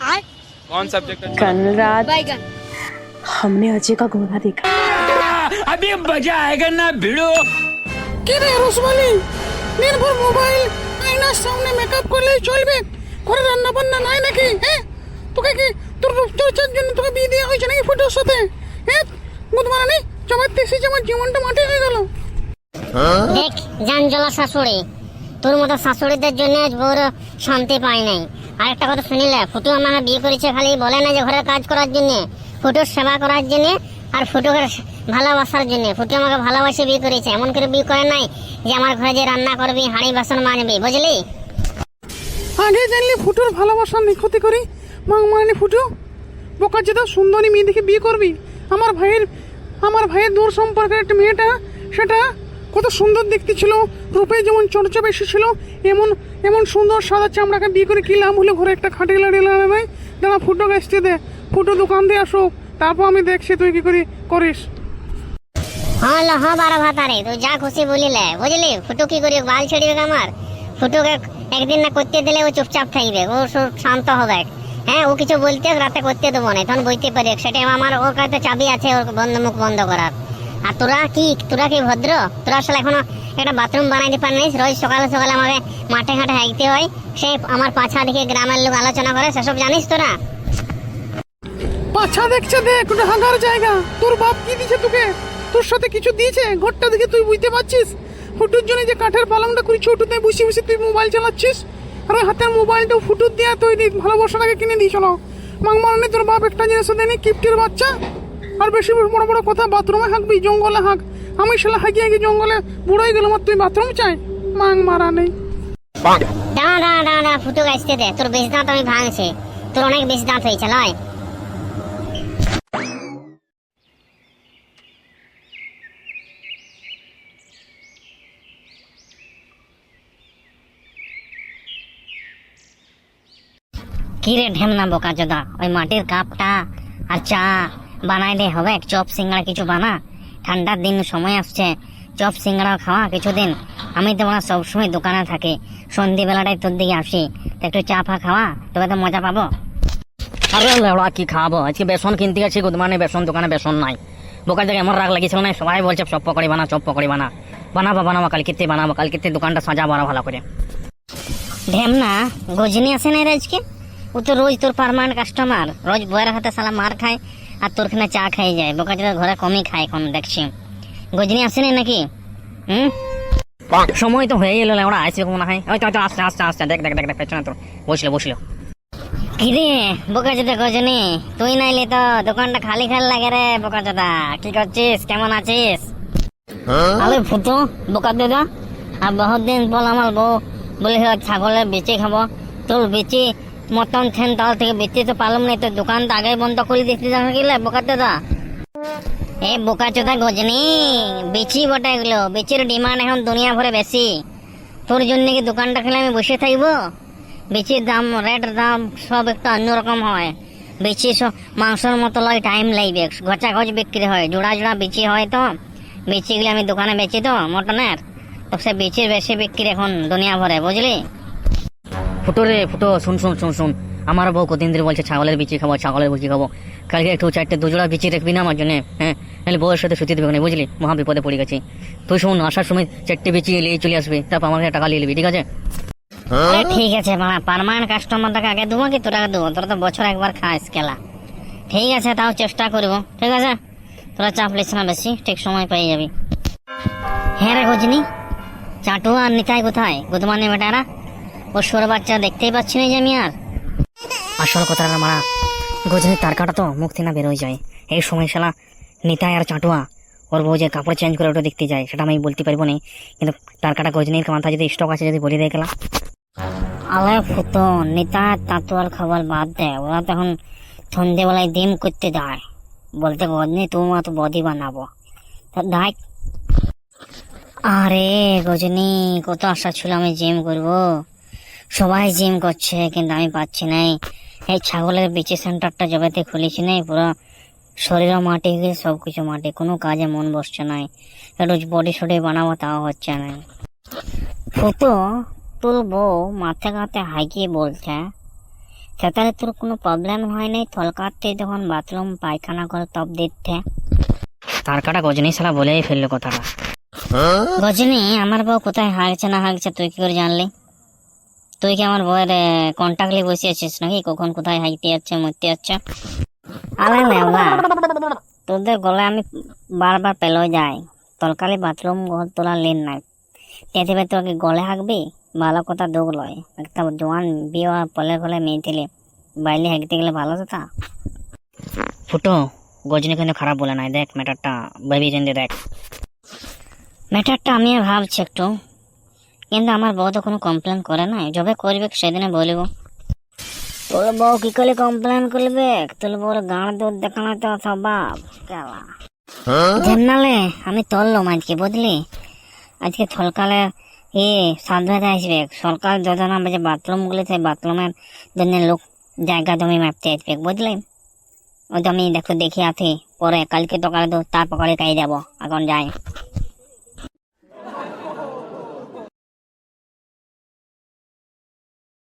कौन सब्जेक्ट अच्छा कल रात बैगन हमने अजय का घोड़ा देखा अभी मजा आएगा ना भिड़ो কে রে রসমালি নির্ভর মোবাইল আয়নার সামনে মেকআপ করলেই চলবে ঘরে রান্না বান্না নাই নাকি হ্যাঁ তোকে কি তোর রূপচর্চার জন্য তোকে বিয়ে দেওয়া হয়েছে নাকি ফটোর সাথে হ্যাঁ বুধমারানি জমাতে এসেছে আমার জীবনটা মাটি হয়ে গেল দেখ জানজলা শাশুড়ি তোর মতো শাশুড়িদের জন্য আজ বউর শান্তি পাই নাই আর একটা কথা শুনিলে ফুটু আমাকে বিয়ে করেছে খালি বলে না যে ঘরের কাজ করার জন্য, ফুটুর সেবা করার জন্য আর ফুটুকে ভালোবাসার জন্য। ফুটু আমাকে ভালোবাসে বিয়ে করেছে, এমন করে বিয়ে করে নাই যে আমার ঘরে যে রান্না করবি, হাঁড়ি বাসন মানবি বুঝলি? আগে জানলে ফুটোর ভালোবাসা নিক্ষতি করি। মাংমারানি ফুটো, বোকা যেটা সুন্দরী মেয়ে দেখে বিয়ে করবি। আমার ভাইয়ের আমার ভাইয়ের দূর সম্পর্কের একটা মেয়েটা, সেটা কত সুন্দর দেখতে ছিল। রূপে যেমন চর্চা বেশি ছিল এমন এমন সুন্দর সাদা চামড়াকে বিয়ে করে কি লাভ হলো ঘরে একটা খাটে লাড়ি লাড়ে নাই দাঁড়া ফুটো গাছতে দে ফুটো দোকান দিয়ে আসুক। তারপর আমি দেখছি তুই কি করি করিস। হ্যাঁ লো হ্যাঁ বারো ভাতারে তুই যা খুশি বলিলে। বুঝলি? ফুটু কি করি? বাল ছেড়িবে আমার। ফুটুকে একদিন না করতে দিলে ও চুপচাপ থাকবে। ও শান্ত হবে। হ্যাঁ ও কিছু বলতে রাতে করতে দেবো না। তখন বইতে পারি। সেটা আমার ওর কাছে চাবি আছে, ওর বন্ধ মুখ বন্ধ করার। আর তোরা কি তোরা কি ভদ্র? তোরা আসলে এখনও একটা বাথরুম বানাইতে পারিস রোজ সকালে সকালে আমাকে মাঠে ঘাটে হাইতে হয়। সে আমার পাছা দেখে গ্রামের লোক আলোচনা করে, সেসব জানিস তোরা? পাছা দেখছে দেখ ওটা হাগার জায়গা। তোর বাপ কি দিছে তোকে? তোর সাথে কিছু দিয়েছে? ঘরটা দেখে তুই বুঝতে পারছিস? ফুটুর জন্য যে কাঠের পালংটা করেছি ওটুতে বসে বসে তুই মোবাইল চালাচ্ছিস? আর ওই হাতের মোবাইলটাও ফুটুর দেওয়া তৈরি ভালোবাসাটাকে কিনে দিয়েছিল মাংমারানি তোর বাপ একটা জিনিস দেয়নি, কিপ্টির বাচ্চা। আর বেশি বেশি বড় বড় কথা, বাথরুমে হাঁকবি জঙ্গলে হাঁক। আমি সেলা হাঁকিয়ে হাঁকি জঙ্গলে বুড়োই গেলাম আর তুই বাথরুম চাই? মাং মারা নেই। দাঁড়া দাঁড়া দাঁড়া ফুটুক আসতে দে। তোর বেশ দাঁত আমি ভাঙছি। তোর অনেক বেশি দাঁত হয়েছে, লয়। কি রে ঢেমনা বোকা চোদা ওই মাটির কাপটা আর চা। বানাই দে হবে? চপ সিঙ্গড়া কিছু বানা। ঠান্ডার দিন সময় আসছে। চপ সিঙ্গড়া খাওয়া কিছুদিন। আমি তো মানে সবসময় দোকানে থাকি। সন্ধ্যেবেলাটাই তোর দিকে আসি। তো একটু চা ফা খাওয়া? তবে তো মজা পাবো? আরে লেওড়া কি খাব? আজকে বেসন কিনতে গেছি গুদমানে বেসন দোকানে বেসন নাই। বোকার জায়গায় এমন রাগ লাগিয়েছিল না সবাই বলছে চপ পকড়ি বানা চপ পকড়ি বানা। বানাবো বানাবো কাল কিতে বানাবো কাল কিতে দোকানটা সাজাবো আরও ভালো করে। ঢেমনা গজনি আসে না রে আজকে? ও তো রোজ তোর পারমানেন্ট কাস্টমার রোজ বইয়ের হাতে সালা মার খায়। আর তোর খানে চা খাই যায়। বোকা চোদা ঘরে কমই খায় এখন দেখছি। গজনি আসে না নাকি? হুম? সময় তো হয়ে গেল লেওড়া আসবে মনে হয়? ওই তো তো আসছে আসছে আসছে। দেখ দেখ দেখ দেখ পেছনে তোর। বসল বসল। কিরে বোকা চোদা গজনি? তুই নাইলে তো দোকানটা খালি খালি লাগে রে বোকা চোদা কি করছিস? কেমন আছিস? আরে ফুটো বোকা দাদা আর বহুত দিন পর আমার বউ বলে ছাগলের বেচে খাব। তোর বেচে মটন থেন তাল থেকে বেচে তো পারলাম না তোর দোকান তো আগে বন্ধ করে দিতে দেখা গেলে দাদা। এ, বোকা চোদা গজনি, বেচি বটে এগুলো, বেচির ডিমান্ড এখন দুনিয়া ভরে বেশি। তোর জন্য কি দোকানটা খেলে আমি বসে থাকব? বেচির দাম, রেট দাম সব একটু অন্যরকম হয়। বেচি সব মাংসর মতো লয় টাইম লাগবে ঘচা ঘচ বিক্রি হয়, জোড়া জোড়া বেচি হয় তো। বেচিগুলি আমি দোকানে বেচি তো, মটনের। তো সে বেচির বেশি বিক্রি এখন দুনিয়া ভরে, বুঝলি? ফুটো রে ফুটো শুন শুন শুন শুন। আমার বউ কদিন ধরে বলছে ছাগলের বিচি খাব ছাগলের বিচি খাব। কালকে একটু চারটে দুজোড়া বিচি রাখবি না আমার জন্য হ্যাঁ? নাহলে বউয়ের সাথে সুতি দেবে না বুঝলি? মহা বিপদে পড়ে গেছি। তুই শুন আসার সময় চারটে বিচি নিয়ে চলে আসবি তারপর আমার টাকা নিয়ে নিবি ঠিক আছে? আরে ঠিক আছে মামা পারমানেন্ট কাস্টমারটাকে আগে দেবো কি তোরা দেবো? তোরা তো বছর একবার খাস কেলা। ঠিক আছে তাও চেষ্টা করব ঠিক আছে? তোরা চাপ লিস না বেশি ঠিক সময় পেয়ে যাবি। হ্যাঁ রে গজনি চাটু আর নিতাই কোথায়? গুদমানি বেটারা? ও সর বাচ্চা দেখতেই পাচ্ছি না যে আমি আর। আসল কথাটা মারা গজনি তার কাটা তো মুখ থেকে না বেরোয় যায়। এই সময় শালা নিতাই আর চাটুয়া, ওর বউ যে কাপড় চেঞ্জ করে ওটা দেখতে যায়, সেটা আমি বলতে পারব না। কিন্তু তার কাটা গজনির মাথা যদি স্টক আছে যদি বলে দেয় গেলা আলে ফুটো নিতা তাতুয়ার খবর বাদ দে, ওরা তখন সন্ধেবেলায় ডিম করতে যায়। বলতে গজনি তোমার তো বডি বানাবো। তা দেখ। আরে গজনি কত আশা ছিল আমি জিম করব। সবাই জিম করছে কিন্তু আমি পাচ্ছি নাই এই ছাগলের বিচি সেন্টারটা জবেতে খুলেছি নাই পুরো শরীরও মাটি গিয়ে সব কিছু মাটি কোনো কাজে মন বসছে নাই একটু বডি সডি বানাবো তাও হচ্ছে না। ফুটো তোর বউ মাথা ঘাতে হাইকিয়ে বলছে সেটাতে তোর কোনো প্রবলেম হয় নাই? থলকাতে যখন বাথরুম পায়খানা করে তপ দিতে তার কাটা গজনী সালা বলেই ফেলল কথাটা। গজনি আমার বউ কোথায় হাগছে না হাগছে তুই কি করে জানলি? তুই কি আমার বউয়ের কন্ট্যাক্টলি বসে আছিস নাকি? কখন কোথায় হাইতে যাচ্ছে, মরতে যাচ্ছে? আরে তোদের গলায় আমি বারবার পেল যাই। তলকালি বাথরুম, ঘর তোলার লেন নাই। তেতে তোকে গলে হাঁকবি? ভালো কথা দোগ লয়। একটা জোয়ান বিয়ে পলে মেয়ে দিলে বাইলে হাঁকতে গেলে ভালো কথা? ফুটো, গজনী কিন্তু খারাপ বলে নাই। দেখ ম্যাটারটা ভেবে দেখ। ম্যাটারটা আমি ভাবছি একটু। কিন্তু আমার বউ তো কোনো কমপ্লেন করে নাই। যবে করবে সেদিনে বলিব। তোর বউ কি করে কমপ্লেন করবে? তোর বউর গাঁড় দুধ দেখানো তো স্বভাব জানালে আমি তললাম আজকে বুঝলি? আজকে সকালে এ সাধুতে আসবে। সরকার যোজনা যে বাথরুম গুলি সেই বাথরুমের জন্য লোক জায়গা জমি মাপতে আসবে বুঝলি? ওই তো আমি দেখো দেখি আছি পরে কালকে তো কালে তো তার পকালে কাই যাব। এখন যাই।